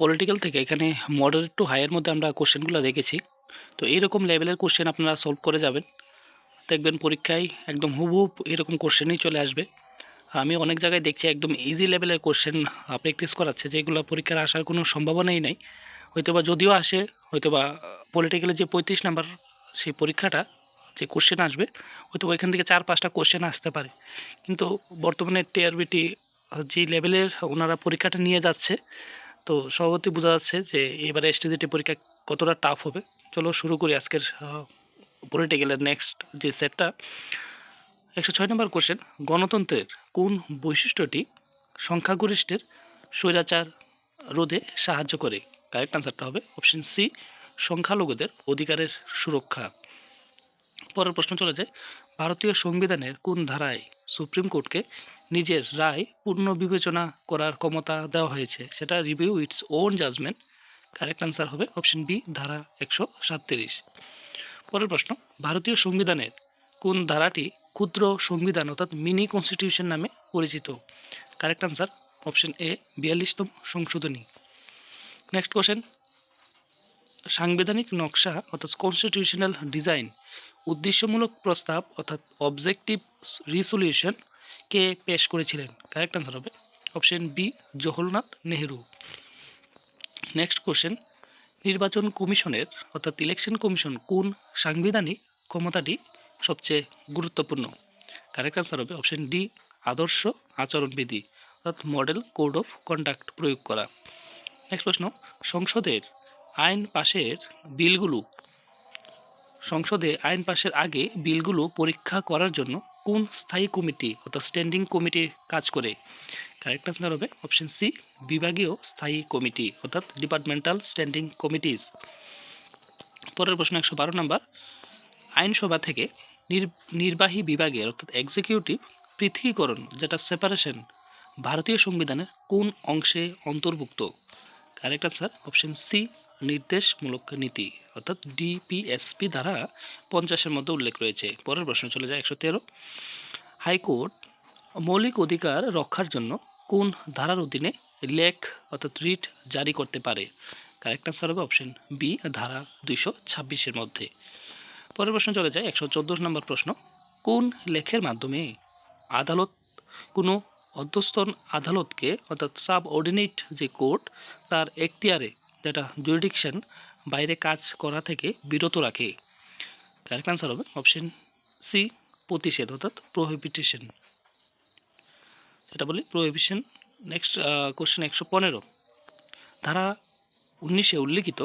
Political থেকে এখানে moderate two হাইয়ের মধ্যে আমরা কোশ্চেনগুলো রেখেছি তো এইরকম লেভেলের কোশ্চেন আপনারা সলভ করে যাবেন। দেখবেন পরীক্ষায় একদম হুবহুব এরকম কোশ্চেনই চলে আসবে। আমি অনেক জায়গায় দেখছি একদম ইজি লেভেলের কোশ্চেন প্র্যাকটিস করাচ্ছে, যেগুলো পরীক্ষার আসার কোনো সম্ভাবনাই নেই। হয়তো বা যদিও আসে হয়তো বা পলিটিক্যালের যে পঁয়ত্রিশ নাম্বার সেই পরীক্ষাটা, যে কোশ্চেন আসবে হয়তো বা এখান থেকে চার, পাঁচটা কোশ্চেন আসতে পারে। কিন্তু বর্তমানে টিআরবিটি যে লেভেলের ওনারা পরীক্ষাটা নিয়ে যাচ্ছে তো সভাপতি বোঝা যাচ্ছে যে এবারে এসটিজিটি পরীক্ষা কতটা টাফ হবে। চলো শুরু করি আজকের পলিটিক্যালের নেক্সট যে সেটটা একশো ছয় নম্বর কোশ্চেন গণতন্ত্রের কোন বৈশিষ্ট্যটি সংখ্যাগরিষ্ঠের স্বৈরাচার রোধে সাহায্য করে? কারেক্ট আনসারটা হবে অপশন সি সংখ্যালঘুদের অধিকারের সুরক্ষা। পরের প্রশ্ন চলে যায়, ভারতীয় সংবিধানের কোন ধারায় সুপ্রিম কোর্টকে নিজের রায় পূর্ণ বিবেচনা করার ক্ষমতা দেওয়া হয়েছে। সেটা review its own judgement correct answer হবে অপশন বি ধারা একশো সাতত্রিশ। পরের প্রশ্ন, ভারতীয় সংবিধানের কোন ধারাটি ক্ষুদ্র সংবিধান অর্থাৎ মিনি কনস্টিটিউশন নামে পরিচিত? কারেক্ট আনসার অপশন এ বিয়াল্লিশতম সংশোধনী। নেক্সট কোশ্চেন সাংবিধানিক নকশা অর্থাৎ কনস্টিটিউশনাল ডিজাইন উদ্দেশ্যমূলক প্রস্তাব অর্থাৎ অবজেক্টিভ রিসলিউশন কে পেশ করেছিলেন? কারেক্ট আনসার হবে। Option B Jawaharlal Nehru. Next question নির্বাচন কমিশনের, অর্থাৎ ইলেকশন কমিশন, কোন সাংবিধানিক ক্ষমতাটি সবচেয়ে গুরুত্বপূর্ণ? কারেক্ট আনসার হবে। অপশন ডি আদর্শ আচরণবিধি, অর্থাৎ মডেল কোড অফ কন্ডাক্ট প্রয়োগ করা। নেক্সট প্রশ্ন, সংসদের আইন পাশের বিলগুলো, সংসদে আইন পাশের আগে বিলগুলো পরীক্ষা করার জন্য কোন স্থায়ী কমিটি অর্থাৎ স্ট্যান্ডিং কমিটি কাজ করে? কারেক্ট আনসার হবে অপশন সি বিভাগীয় স্থায়ী কমিটি অর্থাৎ ডিপার্টমেন্টাল স্ট্যান্ডিং কমিটিজ পরের প্রশ্ন একশো বারো নম্বর, আইনসভা থেকে নির- নির্বাহী বিভাগের অর্থাৎ এক্সিকিউটিভ পৃথকীকরণ যেটা সেপারেশন ভারতীয় সংবিধানের কোন অংশে অন্তর্ভুক্ত? কারেক্ট আনসার অপশন সি নির্দেশমূলক নীতি, অর্থাৎ ডিপিএসপি দ্বারা পঞ্চাশের মধ্যে উল্লেখ রয়েছে। পরের প্রশ্ন চলে যায় একশো তেরো। হাইকোর্ট মৌলিক অধিকার রক্ষার জন্য কোন ধারার অধীনে লেখ, অর্থাৎ রিট, জারি করতে পারে? কারেক্ট আনসার হবে অপশন বি ধারা দুইশো ছাব্বিশের মধ্যে। পরের প্রশ্ন চলে যায় একশো চোদ্দ নম্বর প্রশ্ন। কোন লেখের মাধ্যমে আদালত কোনো অধ্যস্তন আদালতকে, অর্থাৎ সাব অর্ডিনেট যে কোর্ট, তার এখতিয়ারে যেটা জুরিডিকশন বাইরে কাজ করা থেকে বিরত রাখে। কারেক্ট আনসার হবে অপশন সি প্রতিষেধ অর্থাৎ প্রোহিবিটেশন সেটা বলি প্রোহিবিশন নেক্সট কোশ্চেন একশো পনেরো। ধারা উনিশে উল্লিখিত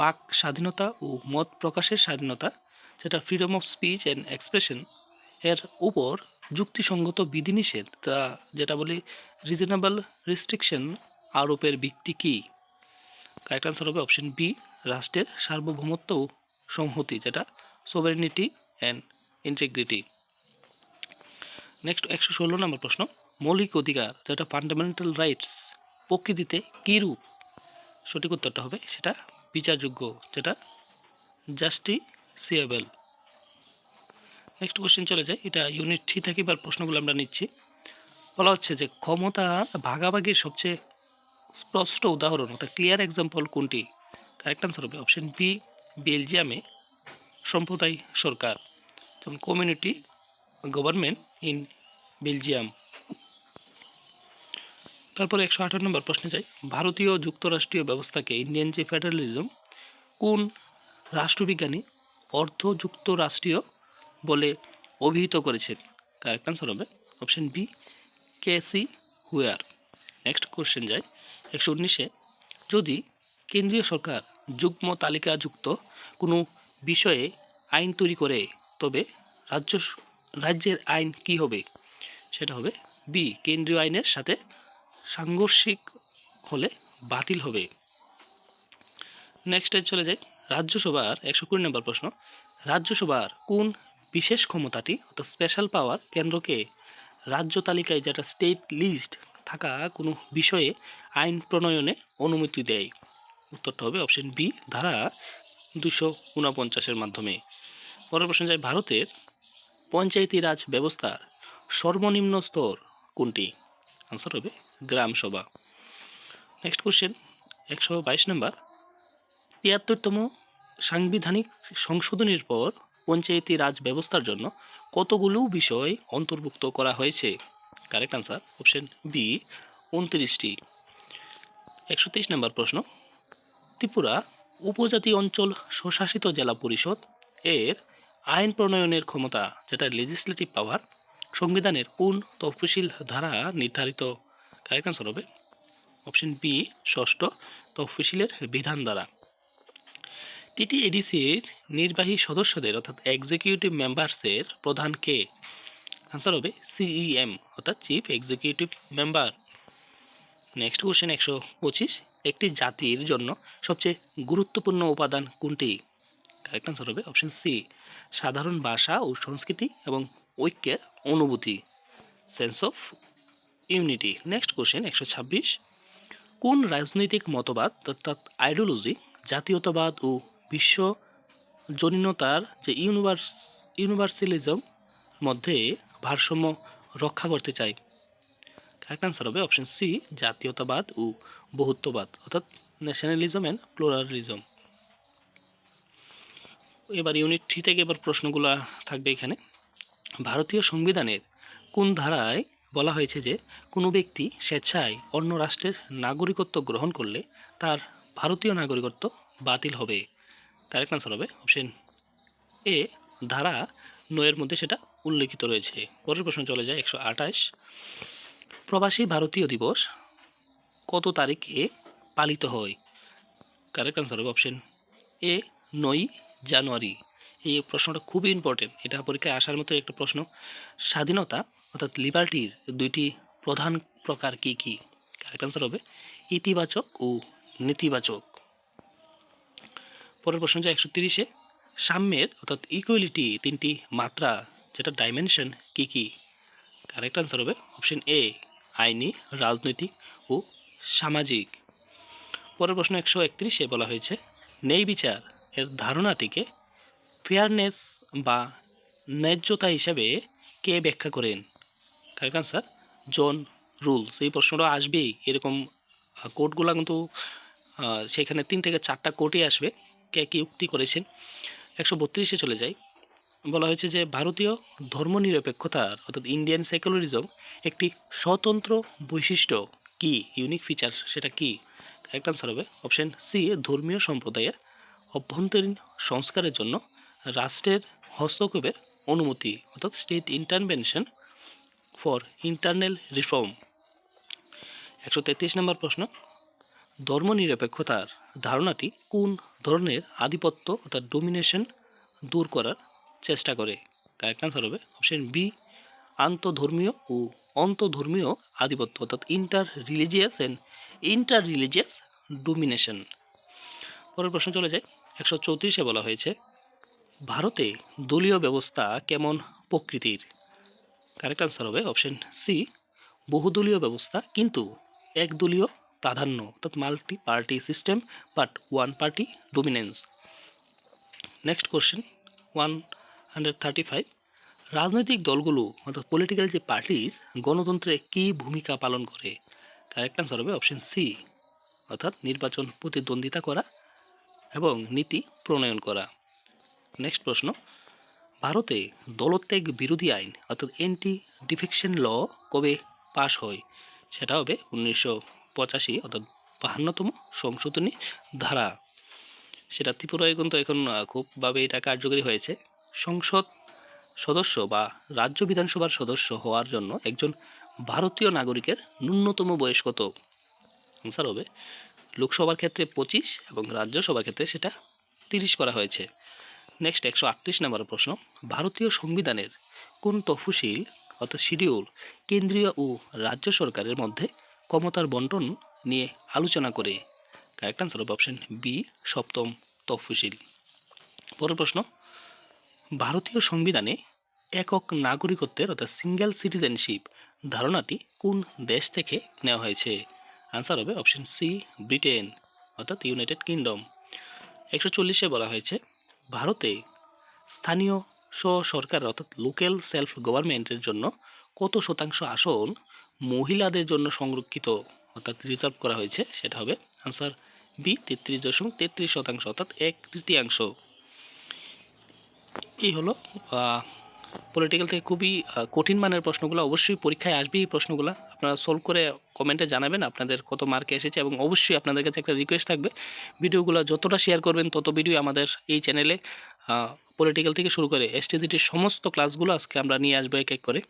বাক স্বাধীনতা ও মত প্রকাশের স্বাধীনতা, যেটা freedom of speech and expression এর উপর যুক্তিসঙ্গত বিধিনিষেধ, তা যেটা বলি রিজনেবল রেস্ট্রিকশন আরোপের ভিত্তি কী? কারেক্ট আনসার হবে অপশন বি রাষ্ট্রের সার্বভৌমত্ব সংহতি যেটা সোভারেনিটি অ্যান্ড ইন্টিগ্রিটি নেক্সট একশো ষোলো নম্বর প্রশ্ন, মৌলিক অধিকার, যেটা ফান্ডামেন্টাল রাইটস প্রকৃতিতে কী রূপ? সঠিক উত্তরটা হবে সেটা বিচারযোগ্য, যেটা জাস্টিসিয়েবল নেক্সট কোশ্চেন চলে যায়, এটা ইউনিট থ্রি থেকে এবার প্রশ্নগুলো আমরা নিচ্ছি। বলা হচ্ছে যে ক্ষমতা ভাগাভাগির সবচেয়ে স্পষ্ট উদাহরণ, অর্থাৎ ক্লিয়ার এক্সাম্পল কোনটি? কারেক্ট আনসার হবে অপশন বি বেলজিয়ামে সম্প্রদায় সরকার, যেমন কমিউনিটি গভর্নমেন্ট ইন বেলজিয়াম তারপরে একশো আঠারো নম্বর প্রশ্নে যাই। ভারতীয় যুক্তরাষ্ট্রীয় ব্যবস্থাকে ইন্ডিয়ান যে ফেডারেলিজম কোন রাষ্ট্রবিজ্ঞানী অর্ধ যুক্তরাষ্ট্রীয় বলে অভিহিত করেছেন? কারেক্ট আনসার হবে option B K C Wheare next question যায় একশো উনিশে, যদি কেন্দ্রীয় সরকার যুগ্ম তালিকাযুক্ত কোনো বিষয়ে আইন তৈরি করে, তবে রাজ্য রাজ্যের আইন কি হবে? সেটা হবে বি, কেন্দ্রীয় আইনের সাথে সাংঘর্ষিক হলে বাতিল হবে। নেক্সট চলে যায় রাজ্যসভার একশো কুড়ি নম্বর প্রশ্ন। রাজ্যসভার কোন বিশেষ ক্ষমতাটি অর্থাৎ স্পেশাল পাওয়ার কেন্দ্রকে রাজ্য তালিকায় যেটা স্টেট লিস্ট থাকা কোনো বিষয়ে আইন প্রণয়নে অনুমতি দেয়। উত্তরটা হবে অপশন বি, ধারা দুশো উনপঞ্চাশের মাধ্যমে। পরের প্রশ্ন যায়, ভারতের পঞ্চায়েতি রাজ ব্যবস্থার সর্বনিম্ন স্তর কোনটি? আনসার হবে গ্রাম সভা। নেক্সট কোশ্চেন একশো বাইশ নম্বর। তিয়াত্তরতম সাংবিধানিক সংশোধনের পর পঞ্চায়েতি রাজ ব্যবস্থার জন্য কতগুলো বিষয় অন্তর্ভুক্ত করা হয়েছে? কারেক্ট আনসার অপশন বি উনত্রিশটি। একশো তেইশ নম্বর প্রশ্ন। ত্রিপুরা উপজাতি অঞ্চল স্বশাসিত জেলা পরিষদ এর আইন প্রণয়নের ক্ষমতা, যেটা লেজিসলেটিভ পাওয়ার সংবিধানের কোন তফসিল ধারা নির্ধারিত? কারেক্ট আনসার হবে। অপশন বি ষষ্ঠ, তফসিলের বিধান দ্বারা। টিটিএডিসির নির্বাহী সদস্যদের, অর্থাৎ এক্সিকিউটিভ মেম্বার্সের প্রধান কে? আনসার হবে সিইএম অর্থাৎ chief executive member next question একশো পঁচিশ। একটি জাতির জন্য সবচেয়ে গুরুত্বপূর্ণ উপাদান কোনটি? কারেক্ট আনসার হবে অপশন সি সাধারণ ভাষা ও সংস্কৃতি এবং ঐক্যের অনুভূতি। Sense of unity next question একশো ছাব্বিশ। কোন রাজনৈতিক মতবাদ, অর্থাৎ আইডিওলজি জাতীয়তাবাদ ও বিশ্ব জনীনতার যে ইউনিভার্স ইউনিভার্সালিজম মধ্যে ভারসাম্য রক্ষা করতে চায় কারেক্ট আনসার হবে অপশন সি জাতীয়তাবাদ ও বহুত্ববাদ, অর্থাৎ ন্যাশনালিজম অ্যান্ড প্লোরালিজম এবার ইউনিট থ্রি থেকে এবার প্রশ্নগুলো থাকবে এখানে। ভারতীয় সংবিধানের কোন ধারায় বলা হয়েছে যে, কোনো ব্যক্তি স্বেচ্ছায় অন্য রাষ্ট্রের নাগরিকত্ব গ্রহণ করলে তার ভারতীয় নাগরিকত্ব বাতিল হবে। কারেক্ট আনসার হবে অপশন এ ধারা নয়ের মধ্যে সেটা উল্লেখিত রয়েছে। পরের প্রশ্ন চলে যায় একশো আঠাশ। প্রবাসী ভারতীয় দিবস কত তারিখে পালিত হয়? কারেক্ট আনসার হবে অপশন এ নয় জানুয়ারি। এই প্রশ্নটা খুবই ইম্পর্টেন্ট এটা পরীক্ষায় আসার মতো একটা প্রশ্ন। স্বাধীনতা, অর্থাৎ লিবার্টির দুইটি প্রধান প্রকার কি কি? কারেক্ট আনসার হবে ইতিবাচক ও নেতিবাচক। পরের প্রশ্ন যে একশো তিরিশে। সাম্যের, অর্থাৎ ইকুয়ালিটি তিনটি মাত্রা যেটা ডাইমেনশন কি কি? কারেক্ট আনসার হবে অপশন এ আইনি, রাজনৈতিক ও সামাজিক। পরের প্রশ্ন একশো একত্রিশে বলা হয়েছে নেই বিচার এর ধারণাটিকে ফেয়ারনেস বা ন্যায্যতা হিসাবে কে ব্যাখ্যা করেন? কারেক্ট আনসার জন রুলস এই প্রশ্নটা আসবেই। এরকম কোর্টগুলো কিন্তু সেখানে তিন থেকে চারটা কোর্টই আসবে, কে কী উক্তি করেছেন। একশো বত্রিশে চলে যাই। বলা হয়েছে যে ভারতীয় ধর্মনিরপেক্ষতার অর্থাৎ ইন্ডিয়ান সেকুলারিজম একটি স্বতন্ত্র বৈশিষ্ট্য। কি? ইউনিক ফিচার সেটা কি? কারেক্ট আনসার হবে। অপশন সি ধর্মীয় সম্প্রদায়ের অভ্যন্তরীণ সংস্কারের জন্য রাষ্ট্রের হস্তক্ষেপের অনুমতি, অর্থাৎ state intervention for internal reform একশো তেত্রিশ নম্বর প্রশ্ন। ধর্মনিরপেক্ষতার ধারণাটি কোন ধরনের আধিপত্য, অর্থাৎ ডোমিনেশন দূর করার চেষ্টা করে। কারেক্ট আনসার হবে অপশন বি আন্তধর্মীয় ও অন্তধর্মীয় আধিপত্য, অর্থাৎ inter religious and inter religious domination পরের প্রশ্ন চলে যায় একশো চৌত্রিশে বলা হয়েছে, ভারতে দলীয় ব্যবস্থা কেমন প্রকৃতির? কারেক্ট আনসার হবে অপশন সি বহুদলীয় ব্যবস্থা কিন্তু একদলীয় প্রাধান্য, অর্থাৎ multi party system but one party dominance next question one hundred thirty five, রাজনৈতিক দলগুলো অর্থাৎ পলিটিক্যাল যে পার্টিস গণতন্ত্রে কী ভূমিকা পালন করে? কারেক্ট আনসার হবে অপশন সি অর্থাৎ নির্বাচন প্রতিদ্বন্দ্বিতা করা এবং নীতি প্রণয়ন করা। নেক্সট প্রশ্ন, ভারতে দলত্যাগ বিরোধী আইন, অর্থাৎ অ্যান্টি ডিফেকশন ল কবে পাশ হয়? সেটা হবে উনিশশো পঁচাশি, অর্থাৎ বাহান্নতম সংশোধনী ধারা। সেটা ত্রিপুরায় কিন্তু এখন খুবভাবে এটা কার্যকরী হয়েছে। সংসদ সদস্য বা রাজ্য বিধানসভার সদস্য হওয়ার জন্য একজন ভারতীয় নাগরিকের ন্যূনতম বয়স কত? আনসার হবে, লোকসভার ক্ষেত্রে পঁচিশ এবং রাজ্যসভার ক্ষেত্রে সেটা তিরিশ করা হয়েছে। নেক্সট একশো আটত্রিশ নম্বর প্রশ্ন, ভারতীয় সংবিধানের কোন তফসিল অর্থাৎ শিডিউল কেন্দ্রীয় ও রাজ্য সরকারের মধ্যে ক্ষমতার বন্টন নিয়ে আলোচনা করে? কারেক্ট আনসার হবে অপশন বি সপ্তম তফসিল। পরের প্রশ্ন ভারতীয় সংবিধানে একক নাগরিকত্বের অর্থাৎ সিঙ্গেল সিটিজেনশিপ ধারণাটি কোন দেশ থেকে নেওয়া হয়েছে? আনসার হবে অপশন সি ব্রিটেন অর্থাৎ ইউনাইটেড কিংডম একশো চল্লিশে বলা হয়েছে, ভারতে স্থানীয় স্ব সরকার অর্থাৎ লোকাল সেলফ গভর্নমেন্টের জন্য কত শতাংশ আসন মহিলাদের জন্য সংরক্ষিত, অর্থাৎ রিজার্ভ করা হয়েছে? সেটা হবে আনসার বি তেত্রিশ দশমিক তেত্রিশ শতাংশ, অর্থাৎ এক তৃতীয়াংশ। এই হলো পলিটিক্যাল থেকে খুবই কঠিন মানের প্রশ্নগুলো, অবশ্যই পরীক্ষায় আসবে এই প্রশ্নগুলো। আপনারা সলভ করে কমেন্টে জানাবেন আপনাদের কত মার্কে এসেছে এবং অবশ্যই আপনাদের কাছে একটা রিকোয়েস্ট থাকবে। ভিডিওগুলো যতটা শেয়ার করবেন, তত ভিডিও আমাদের এই চ্যানেলে পলিটিক্যাল থেকে শুরু করে এসটিজিটির সমস্ত ক্লাসগুলো আজকে আমরা নিয়ে আসব এক এক করে।